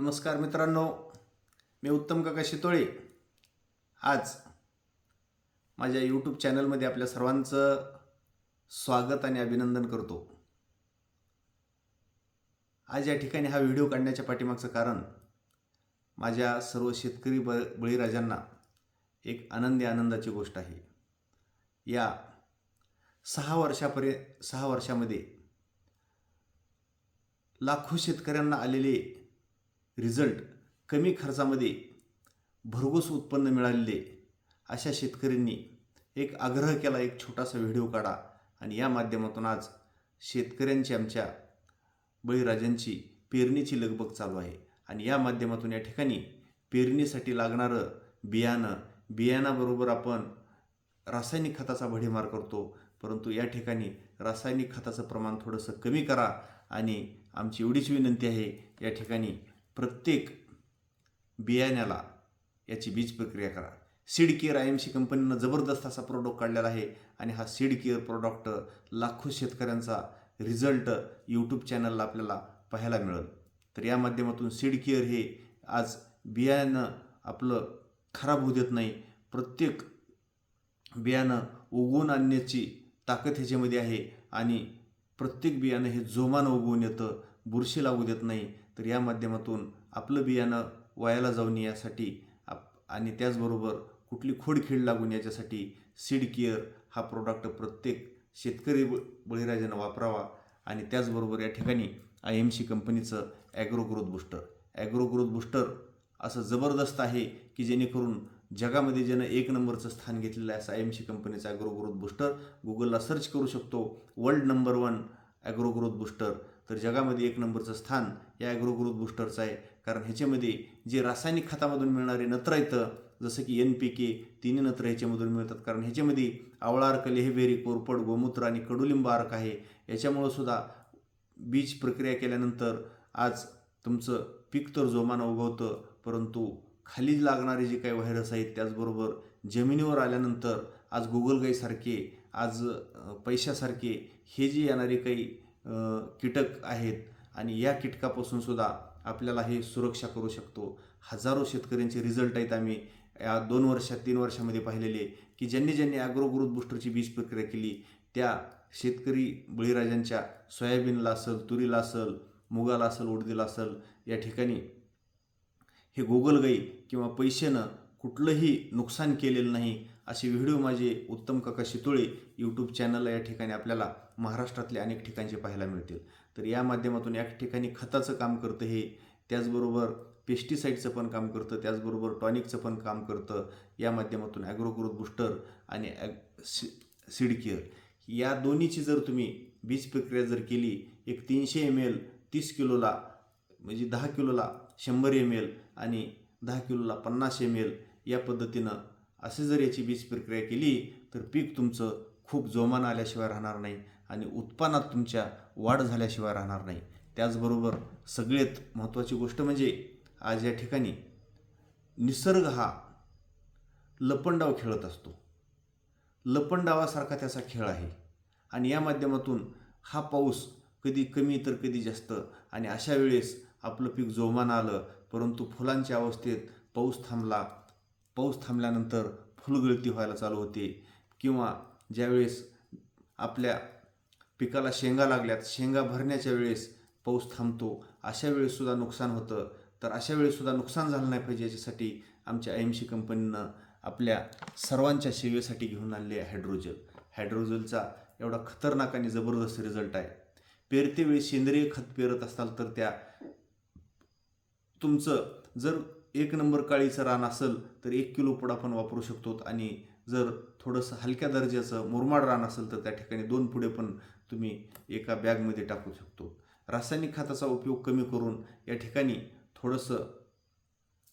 नमस्कार मित्रांनो मी उत्तम काका शितोळे. आज माझ्या यूट्यूब चॅनलमध्ये आपल्या सर्वांचं स्वागत आणि अभिनंदन करतो. आज या ठिकाणी हा व्हिडिओ काढण्याच्या पाठीमागचं कारण माझ्या सर्व शेतकरी ब बळीराजांना एक आनंदी आनंदाची गोष्ट आहे. या सहा वर्षापर्य सहा वर्षामध्ये लाखो शेतकऱ्यांना आलेले रिझल्ट कमी खर्चामध्ये भरघोस उत्पन्न मिळालेले अशा शेतकऱ्यांनी एक आग्रह केला एक छोटासा व्हिडिओ काढा आणि या माध्यमातून आज शेतकऱ्यांची आमच्या बळीराजांची पेरणीची लगबग चालू आहे. आणि या माध्यमातून या ठिकाणी पेरणीसाठी लागणारं बियाणं बियाणाबरोबर आपण रासायनिक खताचा भडीमार करतो परंतु या ठिकाणी रासायनिक खताचं प्रमाण थोडंसं कमी करा आणि आमची एवढीच विनंती आहे या ठिकाणी प्रत्येक बियाण्याला याची बीज प्रक्रिया करा. Seed care I M C कंपनीनं जबरदस्त असा प्रोडक्ट काढलेला आहे आणि हा सीड केअर प्रोडक्ट लाखो शेतकऱ्यांचा रिझल्ट यूट्यूब चॅनलला आपल्याला पाहायला मिळेल. तर या माध्यमातून सीड केअर हे आज बियाणं आपलं खराब होऊ देत नाही. प्रत्येक बियाणं उगवून आणण्याची ताकद ह्याच्यामध्ये आहे आणि प्रत्येक बियाणं हे जोमानं उगवून येतं. बुरशी लागू देत नाही तर या माध्यमातून आपलं बियाणं वायाला जाऊन यासाठी आप आणि त्याचबरोबर कुठली खोडखीड लागून याच्यासाठी सीड केअर हा प्रोडक्ट प्रत्येक शेतकरी ब बळीराजानं वापरावा. आणि त्याचबरोबर या ठिकाणी आय एम सी कंपनीचं agro growth booster agro growth booster असं जबरदस्त आहे की जेणेकरून जगामध्ये ज्यानं एक नंबरचं स्थान घेतलेलं आहे असं आय एम सी कंपनीचं ॲग्रो ग्रोथ बुस्टर गुगलला सर्च करू शकतो. World number one agro growth booster तर जगामध्ये एक नंबरचं स्थान या ॲग्रोग्रोथ बूस्टरचं बुस्टरचं आहे. कारण ह्याच्यामध्ये जे रासायनिक खतामधून मिळणारे नत्र येतं जसं की एन पी के तिन्ही नत्र ह्याच्यामधून मिळतात. कारण ह्याच्यामध्ये आवळा अर्क लेहबेरी कोरपड गोमूत्र आणि कडुलिंब अर्क आहे. याच्यामुळं सुद्धा बीज प्रक्रिया केल्यानंतर आज तुमचं पीक तर जोमानं उगवतं परंतु खाली लागणारे जे काही व्हायरस आहेत त्याचबरोबर जमिनीवर आल्यानंतर आज गुगल गाईसारखे आज पैशासारखे हे जे येणारे काही कीटक आहेत आणि या कीटकापासून सुद्धा आपल्याला हे सुरक्षा करू शकतो. हजारो शेतकऱ्यांचे रिझल्ट आहेत आम्ही. या दोन वर्षात तीन वर्षामध्ये पाहिलेले की ज्यांनी ज्यांनी ॲग्रोग्रोथ बुस्टरची बीज प्रक्रिया केली त्या शेतकरी बळीराजांच्या सोयाबीनला असेल तुरीला असेल मुगाला असेल उडदीला असेल या ठिकाणी हे गोगलगाई किंवा पैशानं कुठलंही नुकसान केलेलं नाही असे व्हिडिओ माझे उत्तम काका शितोळे यूट्यूब चॅनलला या ठिकाणी आपल्याला महाराष्ट्रातल्या अनेक ठिकाणचे पाहायला मिळतील. तर या माध्यमातून या ठिकाणी खताचं काम करतं हे त्याचबरोबर पेस्टिसाईडचं पण काम करतं त्याचबरोबर टॉनिकचं पण काम करतं या माध्यमातून ॲग्रो ग्रोथ बुस्टर आणि ॲग सि सीड केअर या दोन्हीची जर तुम्ही बीज प्रक्रिया जर केली एक तीनशे एम एल तीस किलोला म्हणजे दहा किलोला शंभर एम एल आणि दहा किलोला पन्नास एम एल या पद्धतीनं असे जर याची बीज प्रक्रिया केली तर पीक तुमचं खूप जोमानं आल्याशिवाय राहणार नाही. आणि उत्पन्नात तुमच्या वाढ झाल्याशिवाय राहणार नाही. त्याचबरोबर सगळ्यात महत्त्वाची गोष्ट म्हणजे आज या ठिकाणी निसर्ग हा लपंडाव खेळत असतो. लपंडावासारखा त्याचा खेळ आहे. आणि या माध्यमातून हा पाऊस कधी कमी तर कधी जास्त. आणि अशा वेळेस आपलं पीक जोमानं आलं परंतु फुलांच्या अवस्थेत पाऊस थांबला पाऊस थांबल्यानंतर फुलगळती व्हायला चालू होते. किंवा ज्यावेळेस आपल्या पिकाला शेंगा लागल्यात शेंगा भरण्याच्या वेळेस पाऊस थांबतो अशा वेळेससुद्धा नुकसान होतं. तर अशा वेळेससुद्धा नुकसान झालं नाही पाहिजे याच्यासाठी आमच्या आय एम सी कंपनीनं आपल्या सर्वांच्या सेवेसाठी घेऊन आणले हायड्रोजल. हायड्रोजलचा एवढा खतरनाक आणि जबरदस्त रिझल्ट आहे. पेरतेवेळी सेंद्रिय खत पेरत असाल तर त्या तुमचं जर एक नंबर काळीचं रान असेल तर एक किलो पुढं आपण वापरू शकतो आणि जर थोडंसं हलक्या दर्जाचं मुरमाड रान असेल तर त्या ठिकाणी दोन पुढे पण तुम्ही एका बॅगमध्ये टाकू शकतो. रासायनिक खताचा उपयोग कमी करून या ठिकाणी थोडंसं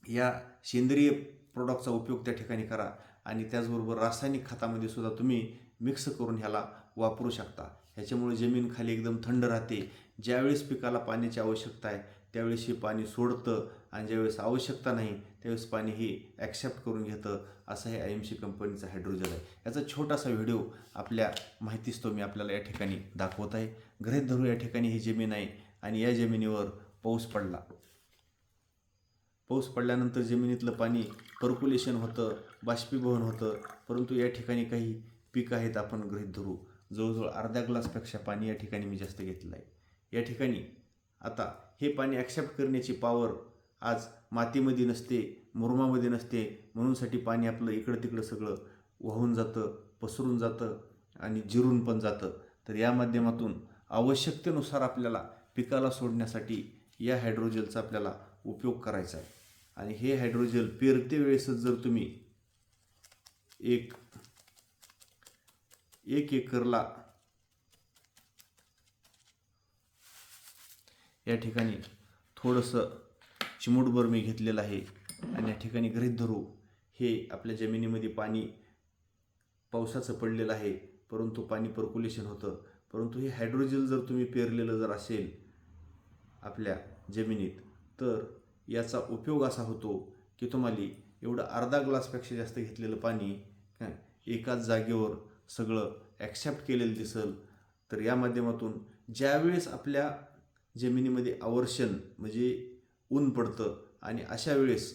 या सेंद्रिय प्रोडक्टचा उपयोग त्या ठिकाणी करा आणि त्याचबरोबर रासायनिक खतामध्ये सुद्धा तुम्ही मिक्स करून ह्याला वापरू शकता. ह्याच्यामुळे जमीन खाली एकदम थंड राहते. ज्यावेळेस पिकाला पाण्याची आवश्यकता आहे त्यावेळेस हे पाणी सोडतं आणि ज्यावेळेस आवश्यकता नाही त्यावेळेस पाणी हे ॲक्सेप्ट करून घेतं. असं हे आय एम सी कंपनीचं हायड्रोजल आहे. याचा छोटासा व्हिडिओ आपल्या माहितीच तो मी आपल्याला या ठिकाणी दाखवत आहे. गृहित धरू या ठिकाणी ही जमीन आहे आणि या जमिनीवर पाऊस पडला. पाऊस पडल्यानंतर जमिनीतलं पाणी पर्क्युलेशन होतं बाष्पीभवन होतं. परंतु या ठिकाणी काही पिकं आहेत आपण गृहित धरू. जवळजवळ अर्ध्या ग्लासपेक्षा पाणी या ठिकाणी मी जास्त घेतलं आहे या ठिकाणी आता हे पाणी ॲक्सेप्ट करण्याची पॉवर आज मातीमध्ये नसते मुरमामध्ये नसते. म्हणूनसाठी पाणी आपलं इकडं तिकडं सगळं वाहून जातं पसरून जातं आणि जिरून पण जातं. तर या माध्यमातून आवश्यकतेनुसार आपल्याला पिकाला सोडण्यासाठी या हायड्रोजेलचा आपल्याला उपयोग करायचा आहे. आणि हे हायड्रोजेल पेरते वेळेसच जर तुम्ही एक एक एकरला या ठिकाणी थोडंसं चिमूटभर मी घेतलेलं आहे आणि या ठिकाणी गृहीत धरू. हे आपल्या जमिनीमध्ये पाणी पावसाचं पडलेलं आहे परंतु पाणी पर्क्युलेशन होतं. परंतु हे हायड्रोजेल जर तुम्ही पेरलेलं जर असेल आपल्या जमिनीत तर याचा उपयोग असा होतो की तुम्हाला एवढं अर्धा ग्लासपेक्षा जास्त घेतलेलं पाणी काय एकाच जागेवर सगळं ॲक्सेप्ट केलेलं दिसल. तर या माध्यमातून ज्यावेळेस आपल्या जमिनीमध्ये आवर्षण म्हणजे ऊन पडतं आणि अशा वेळेस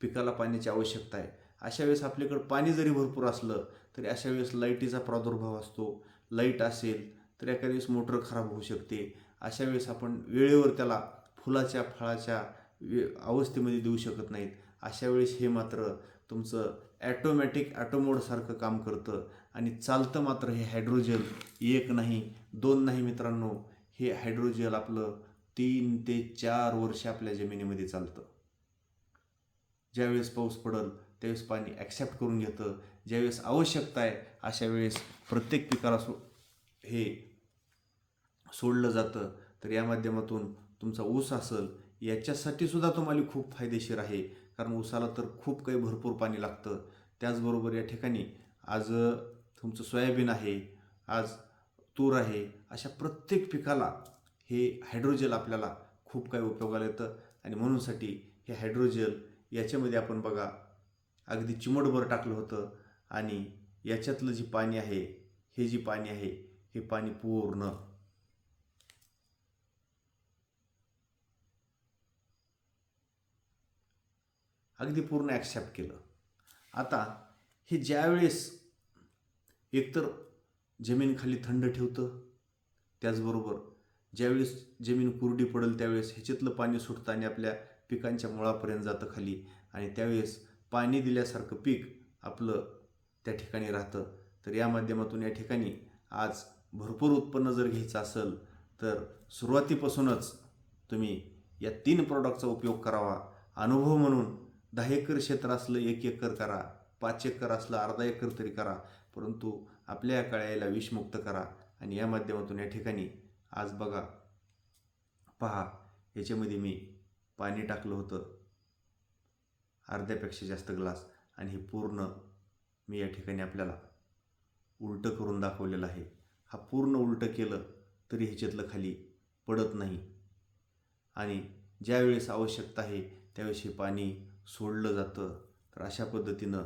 पिकाला पाण्याची आवश्यकता आहे. अशा वेळेस आपल्याकडं पाणी जरी भरपूर असलं तरी अशा वेळेस लाईटीचा प्रादुर्भाव असतो. लाइट असेल तर एखाद्या वेळेस मोटर खराब होऊ शकते. अशा वेळेस आपण वेळेवर त्याला फुलाच्या फळाच्या वे अवस्थेमध्ये देऊ शकत नाहीत. अशा वेळेस हे मात्र तुमचं ॲटोमॅटिक ॲटोमोडसारखं काम करतं आणि चालतं मात्र हे हायड्रोजन. एक नाही दोन नाही मित्रांनो. हे हायड्रोजेल आपलं तीन ते चार वर्ष आपल्या जमिनीमध्ये चालतं. ज्यावेळेस पाऊस पडल त्यावेळेस पाणी ॲक्सेप्ट करून घेतं. ज्यावेळेस आवश्यकता आहे अशा वेळेस प्रत्येक पिकाला सो हे सोडलं जातं. तर या माध्यमातून तुमचा ऊस असेल याच्यासाठी सुद्धा तुम्हाला खूप फायदेशीर आहे. कारण ऊसाला तर खूप काही भरपूर पाणी लागतं. त्याचबरोबर या ठिकाणी आज तुमचं सोयाबीन आहे. आज तूर आहे अशा प्रत्येक पिकाला हे हायड्रोजेल आपल्याला खूप काही उपयोगाला येतं. आणि म्हणूनसाठी हे हायड्रोजेल याच्यामध्ये आपण बघा अगदी चिमटभर टाकलं होतं. आणि याच्यातलं जे पाणी आहे हे जे पाणी आहे हे पाणी पूर्ण. अगदी पूर्ण ॲक्सेप्ट केलं. आता हे ज्यावेळेस एकतर जमीन खाली थंड ठेवतं. त्याचबरोबर ज्यावेळेस जमीन कुरडी पडेल त्यावेळेस ह्याच्यातलं पाणी सुटतं आणि आपल्या पिकांच्या मुळापर्यंत जातं खाली. आणि त्यावेळेस पाणी दिल्यासारखं पीक आपलं त्या ठिकाणी राहतं. तर या माध्यमातून या ठिकाणी आज भरपूर उत्पन्न जर घ्यायचं असेल तर सुरुवातीपासूनच तुम्ही या तीन प्रॉडक्टचा उपयोग करावा. अनुभव म्हणून दहा एकर क्षेत्र असलं एक एकर करा पाच एकर असलं अर्धा एकर तरी करा. परंतु आपल्या या कळ्याला विषमुक्त करा आणि या माध्यमातून या ठिकाणी आज बघा. पहा याच्यामध्ये मी पाणी टाकलं होतं. अर्ध्यापेक्षा जास्त ग्लास आणि हे पूर्ण मी या ठिकाणी आपल्याला उलटं करून दाखवलेलं आहे. हा पूर्ण उलटं केलं तरी ह्याच्यातलं खाली पडत नाही. आणि ज्यावेळेस आवश्यकता आहे त्यावेळेस हे पाणी सोडलं जातं. तर अशा पद्धतीनं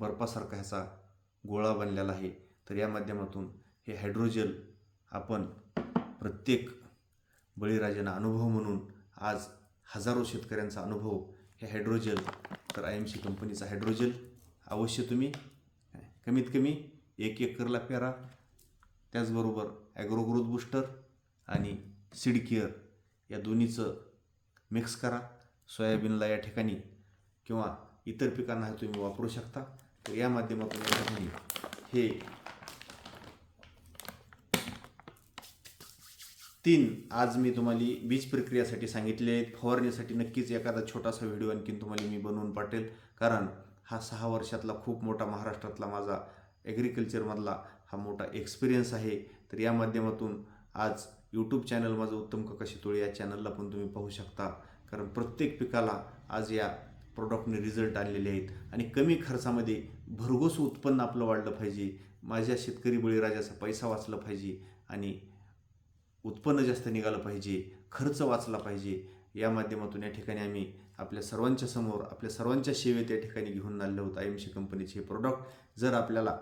बर्फासारखा ह्याचा गोळा बनलेला आहे. तर या माध्यमातून हे हायड्रोजेल आपण प्रत्येक बळीराजांना अनुभव म्हणून आज हजारो शेतकऱ्यांचा अनुभव हे हायड्रोजेल तर आय एम सी कंपनीचा हायड्रोजेल अवश्य तुम्ही कमीत कमी एक एकरला पेरा. त्याचबरोबर ॲग्रो ग्रोथ बुस्टर आणि सीड केअर या दोन्हीचं मिक्स करा. सोयाबीनला या ठिकाणी किंवा इतर पिकांना तुम्ही वापरू शकता. तर या माध्यमातून या हे तीन आज मी तुम्हाला बीज प्रक्रियासाठी सांगितले आहेत. फवारणीसाठी नक्कीच एखादा छोटासा व्हिडिओ आणखीन तुम्हाला मी बनवून पाठेल कारण हा सहा वर्षातला खूप मोठा महाराष्ट्रातला माझा ॲग्रिकल्चरमधला हा मोठा एक्सपिरियन्स आहे. तर या माध्यमातून आज यूट्यूब चॅनल माझं उत्तम ककाशी तुळे या चॅनलला पण तुम्ही पाहू शकता. कारण प्रत्येक पिकाला आज या प्रॉडक्टने रिझल्ट आणलेले आहेत. आणि कमी खर्चामध्ये भरघोस उत्पन्न आपलं वाढलं पाहिजे. माझ्या शेतकरी बळीराजाचा पैसा वाचला पाहिजे आणि उत्पन्न जास्त निघालं पाहिजे. खर्च वाचला पाहिजे. या माध्यमातून या ठिकाणी आम्ही आपल्या सर्वांच्या समोर आपल्या सर्वांच्या सेवेत या ठिकाणी घेऊन आलेलो आहोत. आय एम सी कंपनीचे हे प्रॉडक्ट जर आपल्याला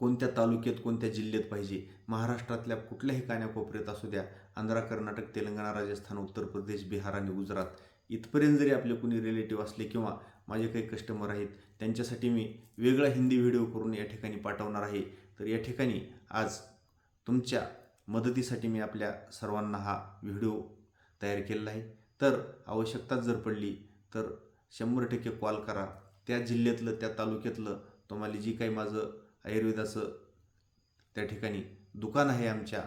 कोणत्या तालुक्यात कोणत्या जिल्ह्यात पाहिजे महाराष्ट्रातल्या कुठल्याही कान्याकोपऱ्यात असू द्या आंध्रा कर्नाटक तेलंगणा राजस्थान उत्तर प्रदेश बिहार आणि गुजरात इथपर्यंत जरी आपले कोणी रिलेटिव्ह असले किंवा माझे काही कस्टमर आहेत त्यांच्यासाठी मी वेगळा हिंदी व्हिडिओ करून या ठिकाणी पाठवणार आहे. तर या ठिकाणी आज तुमच्या मदतीसाठी मी आपल्या सर्वांना हा व्हिडिओ तयार केलेला आहे. तर आवश्यकता जर पडली तर शंभर टक्के कॉल करा. त्या जिल्ह्यातलं त्या तालुक्यातलं तुम्हाला जी काही माझं आयुर्वेदाचं त्या ठिकाणी दुकान आहे आमच्या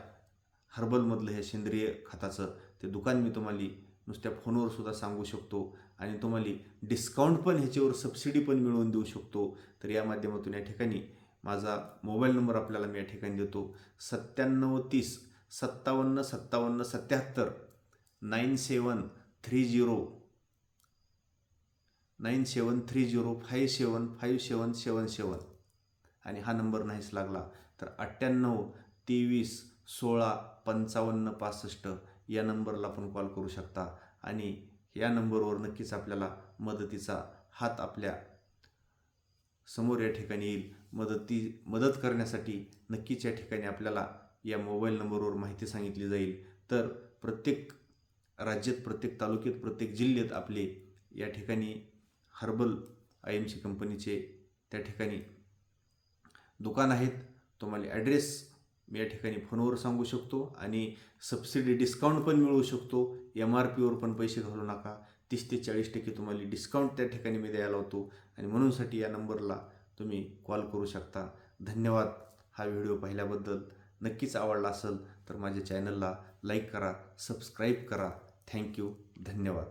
हर्बलमधलं हे सेंद्रिय खताचं ते दुकान मी तुम्हाला नुसत्या फोनवर सुद्धा सांगू शकतो. आणि तुम्हाला डिस्काउंट पण ह्याच्यावर सबसिडी पण मिळवून देऊ शकतो. तर या माध्यमातून या ठिकाणी माझा मोबाईल नंबर आपल्याला मी या ठिकाणी देतो. सत्त्याण्णव तीस सत्तावन्न सत्तावन्न सत्याहत्तर nine seven three zero nine seven three zero five seven five seven seven seven आणि हा नंबर नाहीच लागला. तर अठ्ठ्याण्णव तेवीस सोळा पंचावन्न पासष्ट या नंबरला पण कॉल करू शकता. आणि या नंबरवर नक्कीच आपल्याला मदतीचा हात आपल्यासमोर या ठिकाणी येईल. मदती मदत करण्यासाठी नक्कीच या ठिकाणी आपल्याला या मोबाईल नंबरवर माहिती सांगितली जाईल. तर प्रत्येक राज्यात प्रत्येक तालुक्यात प्रत्येक जिल्ह्यात आपले या ठिकाणी हर्बल आय एम सी कंपनीचे त्या ठिकाणी दुकान आहेत. तुम्हाला ॲड्रेस मी या ठिकाणी फोनवर सांगू शकतो आणि सबसिडी डिस्काउंट पण मिळवू शकतो. एम आर पीवर पण पैसे घालू नका. तीस ते चाळीस टक्के तुम्हाला डिस्काउंट त्या ठिकाणी मी द्यायला होतो आणि म्हणूनसाठी या नंबरला तुम्ही कॉल करू शकता. धन्यवाद. हा व्हिडिओ पाहिल्याबद्दल नक्कीच आवडला असेल तर माझ्या चॅनलला लाईक करा सबस्क्राईब करा. थँक्यू धन्यवाद.